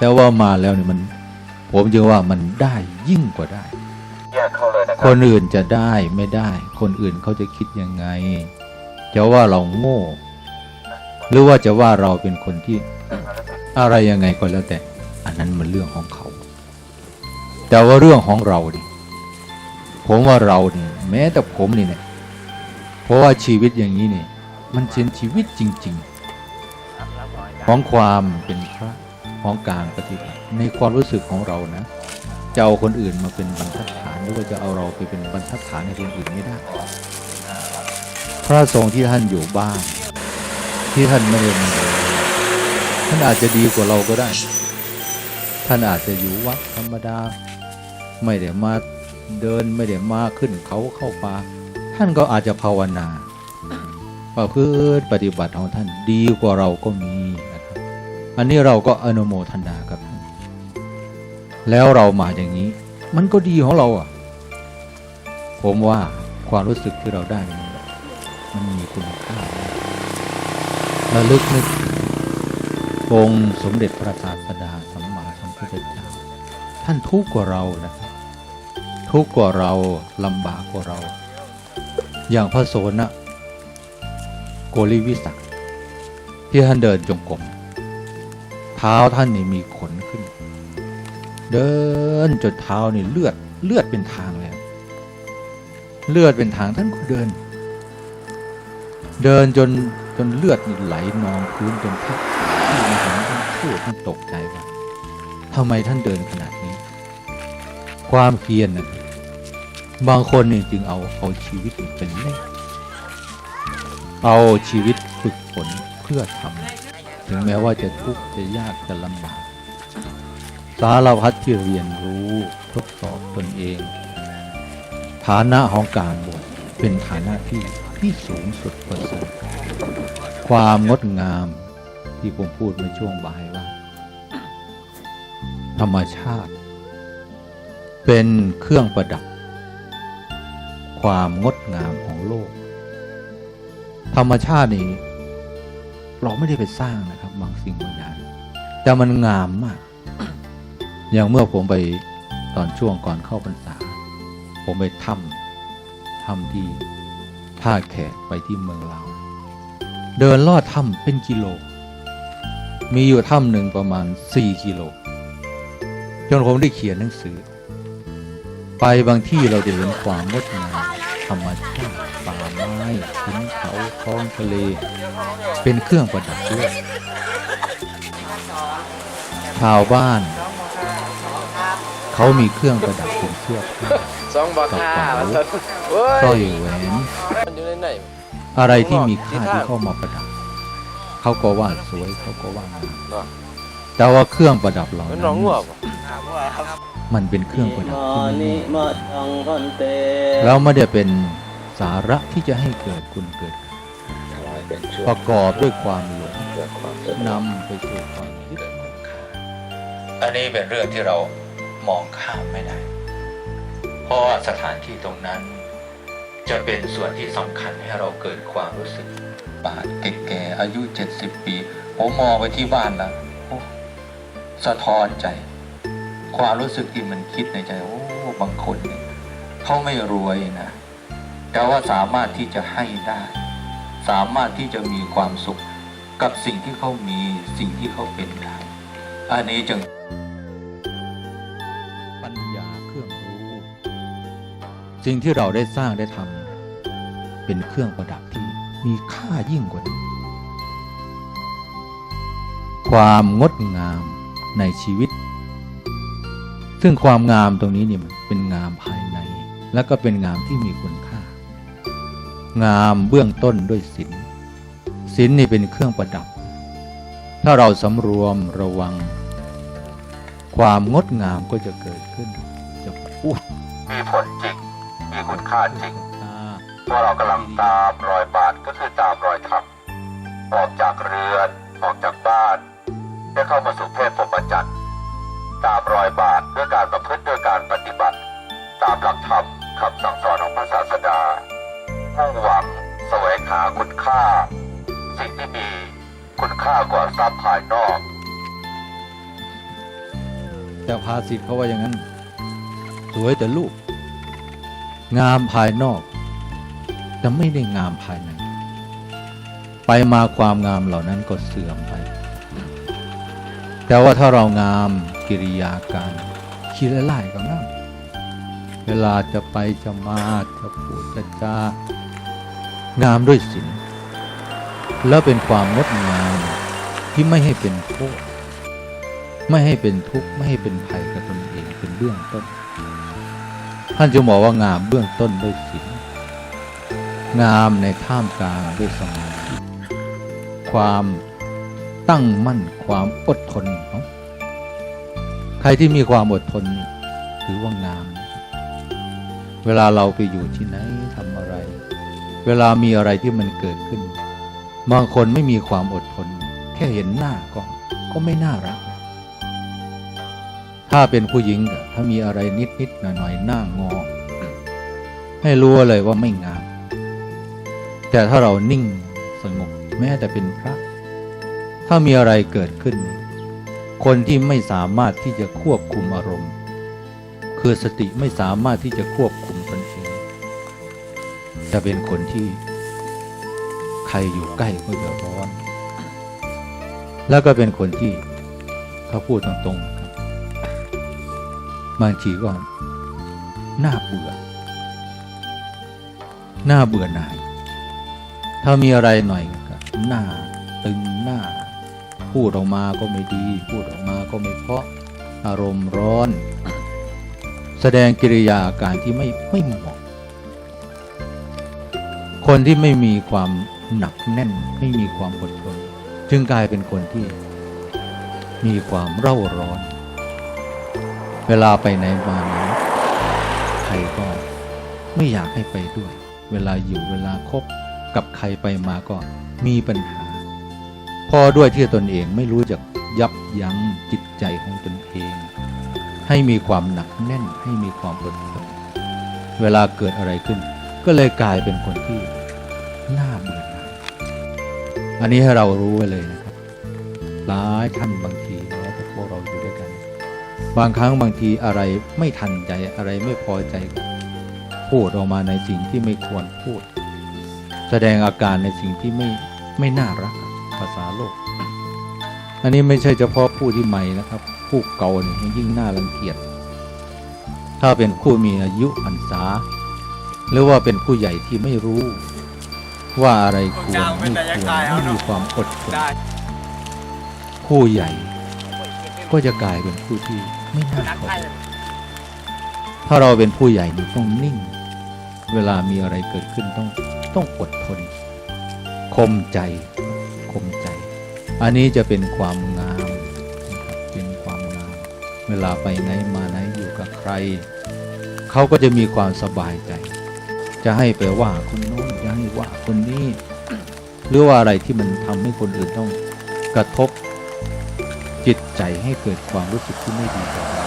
แต่ว่ามาแล้วเนี่ยมัน ผมจึงว่ามันได้ยิ่งกว่าได้แยกเข้าเลยนะคครับนอื่นจะได้ไม่ได้ คนอื่นเขาจะคิดยังไง จะว่าเราโง่ หรือว่าจะว่าเราเป็นคนที่อะไรยังไงก็แล้วแต่ อันนั้นมันเรื่องของเขา แต่ว่าเรื่องของเราดิผมว่าเรานี่แม้แต่ผมนี่เนี่ยเพราะว่าชีวิตอย่างนี้เนี่ย มันเป็นชีวิตจริง ๆ ของความเป็นพระ ของการปฏิบัติ ในความรู้สึกของเรานะจะเอาคนอื่นมาเป็นบรรทัดฐานหรือว่าจะเอาเราไปเป็นบรรทัดฐานในคนอื่นไม่ได้ พระสงฆ์ที่ท่านอยู่บ้าน ที่ท่านไม่ได้มาเดินท่านอาจจะดีกว่าเราก็ได้ ท่านอาจจะอยู่วัดธรรมดา ไม่ได้มาเดินไม่ได้มาขึ้นเขาเข้าป่าท่านก็อาจจะภาวนาประพฤติปฏิบัติของท่านดีกว่าเราก็มี อันนี้เราก็อนุโมทนากับท่านแล้วเรามาอย่างนี้ มันก็ดีของเราอะ ผมว่าความรู้สึกที่เราได้ มันมีคุณค่าระลึกนึกองค์สมเด็จพระศาสดาสัมมาสัมพุทธเจ้าท่านทุกข์กว่าเรานะครับ ทุกข์กว่าเราลำบากกว่าเรา อย่างพระโสนะโกริวิสักที่ท่านเดินจงกรม เท้าท่านนี่มีขนขึ้น เดินจนเท้านี่เลือดเลือดเป็นทางแล้ว เลือดเป็นทางท่านก็เดิน เดินจนจนเลือดนี่ไหลนองพื้นจนแทบที่มาเห็นท่านพูดท่านตกใจว่าทำไมท่านเดินขนาดนี้ ความเพียรนะบางคนนี่จึงเอาเอาชีวิตเป็นเล่เอาชีวิตฝึกฝนเพื่อทำ ถึงแม้ว่าจะทุกข์จะยากจะลำบากสารพัดที่เรียนรู้ทดสอบตนเอง ฐานะของการบวชเป็นฐานะที่ที่สูงสุดประเสริฐความงดงามที่ผมพูดเมื่อช่วงบ่ายว่า ธรรมชาติ เป็นเครื่องประดับ ความงดงามของโลก ธรรมชาตินี้ เราไม่ได้ไปสร้างนะครับบางสิ่งบางอย่างแต่มันงามมาก อย่างเมื่อผมไปตอนช่วงก่อนเข้าพรรษา ผมไปถ้ำถ้ำที่ท่าแขกไปที่เมืองลาวเดินลอดถ้ำเป็นกิโล มีอยู่ถ้ำหนึ่งประมาณสี่กิโลจนผมได้เขียนหนังสือ ไปบางที่เราจะเห็นความงดงามธรรมชาติ ไม้หินเขาท้องทะเล เป็นเครื่องประดับด้วยชาวบ้าน เขามีเครื่องประดับเป็นเสื้อผ้าสองบักห้าหัวสร้อยแหวนอะไรที่มีค่าที่เข้ามาประดับ เขาก็ว่าสวยเขาก็ว่างามแต่ว่าเครื่องประดับเหล่านั้นมันเป็นเครื่องประดับที่ไม่ดีมเตแล้วไม่ได้เป็น สาระที่จะให้เกิดคุณเกิด ประกอบด้วยความหลงนำไปสู่ความยึดอันนี้เป็นเรื่องที่เรามองข้ามไม่ได้ เพราะว่าสถานที่ตรงนั้น จะเป็นส่วนที่สำคัญให้เราเกิดความรู้สึกบาดแก่อายุ70ปี ผมมองไปที่บ้านแล้วสะท้อนใจ ความรู้สึกที่มันคิดในใจ โอ้ บางคนเนี่ยเขาไม่รวยนะ แต่ว่าสามารถที่จะให้ได้ สามารถที่จะมีความสุขกับสิ่งที่เขามีสิ่งที่เขาเป็นได้อันนี้จึงปัญญาเครื่องรู้ สิ่งที่เราได้สร้างได้ทำเป็นเครื่องประดับที่มีค่ายิ่งกว่านี้ความงดงามในชีวิต ซึ่งความงามตรงนี้เนี่ยมันเป็นงามภายใน และก็เป็นงามที่มีคุณค่า งามเบื้องต้นด้วยศีลศีลนี่เป็นเครื่องประดับ ถ้าเราสำรวมระวัง ความงดงามก็จะเกิดขึ้น จะพูดมีผลจริง มีคุณค่าจริงค่าเพราะเรากำลังตามรอยบาทก็คือตามรอยธรรมออกจากเรือนออกจากบ้าน ได้เข้ามาสู่เพศพรหมจรรย์ตามรอยบาทด้วยการประพฤติด้วยการปฏิบัติ ตามหลักธรรม สิ่งที่มีคุณค่ากว่าทรัพย์ภายนอก แต่ภาษิตเขาว่าอย่างนั้น สวยแต่ลูก งามภายนอกแต่ไม่ได้งามภายใน ไปมาความงามเหล่านั้นก็เสื่อมไป แต่ว่าถ้าเรางามกิริยาการคิดไล่ๆก็งามเวลาจะไปจะมาจะพูดจะจางามด้วยศีล แล้วเป็นความงดงามที่ไม่ให้เป็นโทษไม่ให้เป็นทุกข์ไม่ให้เป็นภัยกับตนเองเป็นเบื้องต้น ท่านจะบอกว่างามเบื้องต้นด้วยศีลงามในท่ามกลางด้วยสมาธิความตั้งมั่นความอดทนเนาะใครที่มีความอดทนถือว่างาม เวลาเราไปอยู่ที่ไหนทำอะไร เวลามีอะไรที่มันเกิดขึ้น บางคนไม่มีความอดทน แค่เห็นหน้าก็ก็ไม่น่ารัก ถ้าเป็นผู้หญิงถ้ามีอะไรนิดนิดๆหน่อยหน่อยๆหน้างอ ให้รู้เลยว่าไม่งาม แต่ถ้าเรานิ่งสงบแม้แต่เป็นพระ ถ้ามีอะไรเกิดขึ้น คนที่ไม่สามารถที่จะควบคุมอารมณ์ คือสติไม่สามารถที่จะควบคุมตนเองจะเป็นคนที่ ใครอยู่ใกล้ก็จะร้อน แล้วก็เป็นคนที่ถ้าพูดตรงๆครับบางทีก็น่าเบื่อ น่าเบื่อหน่าย ถ้ามีอะไรหน่อยก็หน้าตึงหน้า พูดออกมาก็ไม่ดี พูดออกมาก็ไม่เพราะอารมณ์ร้อน แสดงกิริยาอาการที่ไม่ไม่เหมาะคนที่ไม่มีความ หนักแน่นไม่มีความอดทนจึงกลายเป็นคนที่มีความเร่าร้อน เวลาไปไหนมาไหนใครก็ไม่อยากให้ไปด้วย เวลาอยู่เวลาคบกับใครไปมาก็มีปัญหา พอด้วยที่ตนเองไม่รู้จักยับยั้งจิตใจของตนเอง ให้มีความหนักแน่นให้มีความอดทนเวลาเกิดอะไรขึ้น ก็เลยกลายเป็นคนที่น่าเบื่อ อันนี้ให้เรารู้ไว้เลยนะครับ หลายท่านบางทีแล้วพวกเราอยู่ด้วยกัน บางครั้งบางทีอะไรไม่ทันใจอะไรไม่พอใจ พูดออกมาในสิ่งที่ไม่ควรพูด แสดงอาการในสิ่งที่ไม่ไม่น่ารักภาษาโลก อันนี้ไม่ใช่เฉพาะผู้ที่ใหม่นะครับ ผู้เก่าเนี่ยยิ่งน่ารังเกียจ ถ้าเป็นผู้มีอายุพรรษา หรือว่าเป็นผู้ใหญ่ที่ไม่รู้ ว่าอะไรควรไม่ควรไม่มีความอดทนผู้ใหญ่ ก็จะกลายเป็นผู้ที่ไม่น่าเคารพถ้าเราเป็นผู้ใหญ่นี่ต้องนิ่ง เวลามีอะไรเกิดขึ้นต้องต้องอดทนคมใจคมใจ อันนี้จะเป็นความงามเป็นความงาม เวลาไปไหนมาไหนอยู่กับใคร เขาก็จะมีความสบายใจ จะให้ไปว่าคนโน้นจะให้ว่าคนนี้หรือว่าอะไรที่มันทำให้คนอื่นต้องกระทบจิตใจให้เกิดความรู้สึกที่ไม่ดีต่อเรา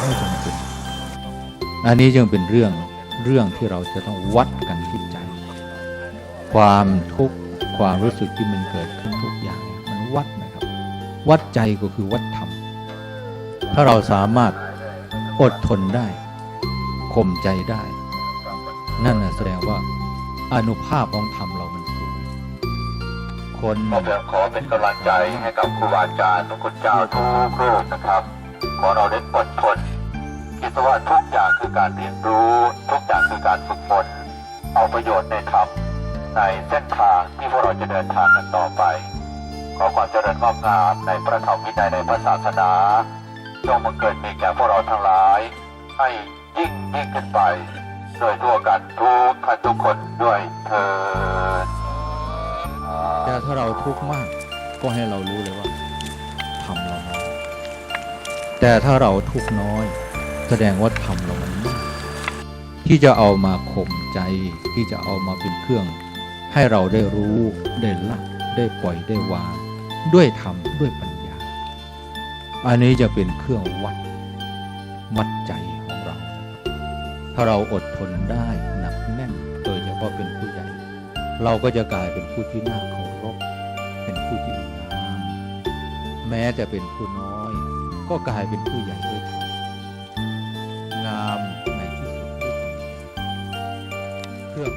ไม่จำเป็นอันนี้จึงเป็นเรื่องเรื่องที่เราจะต้องวัดกันที่ใจ ความทุกข์ความรู้สึกที่มันเกิดขึ้นทุกอย่างมันวัดนะครับ วัดใจก็คือวัดธรรมถ้าเราสามารถอดทนได้ข่มใจได้ นั่นแสดงว่าอนุภาพของธรรมเรามันสูง คนขอเพียงขอเป็นกำลังใจให้กับครูบาอาจารย์ทุกคนเจ้าทุกรูปนะครับขอเราได้อดทนคิดว่าทุกอย่างคือการเรียนรู้ ทุกอย่างคือการฝึกฝนเอาประโยชน์ในธรรมในเส้นทางที่พวกเราจะเดินทางกันต่อไป ขอความเจริญงอกงามในพระธรรมวินัยในพระศาสนาจงบังเกิดมีแก่พวกเราทั้งหลาย ให้ยิ่งยิ่งขึ้นไป โดยทั่วกันทุกท่านทุกคนด้วยเธอแต่ถ้าเราทุกข์มาก ก็ให้เรารู้เลยว่าทำเราน้อยแต่ถ้าเราทุกข์น้อย แสดงว่าทำเรามันมากที่จะเอามาข่มใจ ที่จะเอามาเป็นเครื่อง ให้เราได้รู้ได้ละได้ปล่อยได้วางด้วยธรรมด้วยปัญญา อันนี้จะเป็นเครื่องวัดวัดใจ ถ้าเราอดทนได้หนักแน่น โดยเฉพาะเป็นผู้ใหญ่ เราก็จะกลายเป็นผู้ที่น่าเคารพเป็นผู้ที่มีงามแม้จะเป็นผู้น้อย ก็กลายเป็นผู้ใหญ่ด้วยธรรมงามในที่สุดเครื่อ